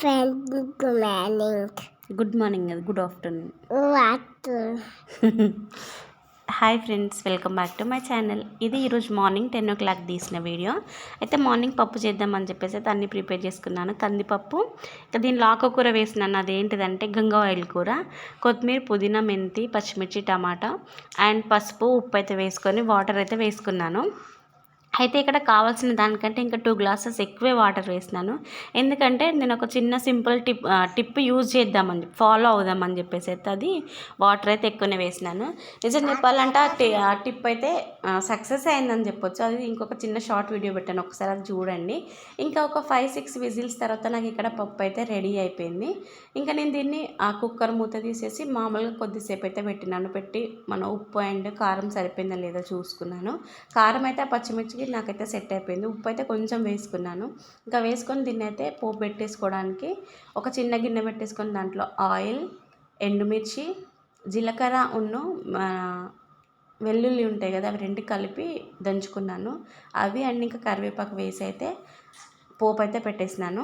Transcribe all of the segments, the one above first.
Friend good morning good morning అది good afternoon What? Hi friends welcome back to my channel ఇది ఈరోజు morning ten o'clock తీసిన video అయితే morning పప్పు చేద్దామని చెప్పేసి అయితే అన్నీ ప్రిపేర్ చేసుకున్నాను. కందిపప్పు ఇంకా దీనిలో ఆకుకూర వేసినాను. అదేంటిదంటే గంగా ఆయిల్ కూర కొత్తిమీర పుదీనా మెంతి పచ్చిమిర్చి టమాటా అండ్ పసుపు ఉప్పు అయితే వేసుకొని వాటర్ అయితే వేసుకున్నాను. అయితే ఇక్కడ కావాల్సిన దానికంటే ఇంకా టూ గ్లాసెస్ ఎక్కువే వాటర్ వేసినాను. ఎందుకంటే నేను ఒక చిన్న సింపుల్ టిప్ టిప్ యూజ్ చేద్దామని చెప్పి ఫాలో అవుదామని చెప్పేసి అయితే అది వాటర్ అయితే ఎక్కువనే వేసినాను. నిజం చెప్పాలంటే ఆ టిప్ అయితే సక్సెస్ అయిందని చెప్పొచ్చు. అది ఇంకొక చిన్న షార్ట్ వీడియో పెట్టాను. ఒకసారి అది చూడండి. ఇంకా ఒక ఫైవ్ సిక్స్ విజిల్స్ తర్వాత నాకు ఇక్కడ పప్పు అయితే రెడీ అయిపోయింది. ఇంకా నేను దీన్ని ఆ కుక్కర్ మూత తీసేసి మామూలుగా కొద్దిసేపు అయితే పెట్టినాను. పెట్టి మన ఉప్పు అండ్ కారం సరిపోయిందా లేదో చూసుకున్నాను. కారం అయితే ఆ పచ్చిమిర్చికి నాకైతే సెట్ అయిపోయింది. ఉప్పు అయితే కొంచెం వేసుకున్నాను. ఇంకా వేసుకొని దీన్ని అయితే పోపు పెట్టేసుకోవడానికి ఒక చిన్న గిన్నె పెట్టేసుకొని దాంట్లో ఆయిల్ ఎండుమిర్చి జీలకర్ర ఉన్ను వెల్లుల్లి ఉంటాయి కదా అవి రెండు కలిపి దంచుకున్నాను. అవి అండ్ ఇంకా కరివేపాకు వేసి అయితే పోపు అయితే పెట్టేసినాను.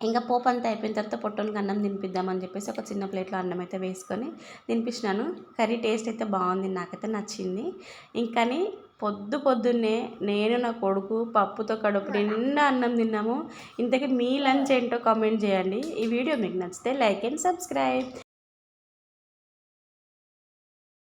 ఇంకా పోపు అంతా అయిపోయిన తర్వాత పొట్టోనికి అన్నం తినిపిద్దామని చెప్పేసి ఒక చిన్న ప్లేట్లో అన్నం అయితే వేసుకొని తినిపించినాను కర్రీ టేస్ట్ అయితే బాగుంది నాకైతే నచ్చింది. ఇంకని పొద్దు పొద్దున్నే నేను నా కొడుకు పప్పుతో కడుపు నిండా అన్నం తిన్నాము. ఇంతకీ మీ లంచ్ ఏంటో కామెంట్ చేయండి. ఈ వీడియో మీకు నచ్చితే లైక్ అండ్ సబ్స్క్రైబ్.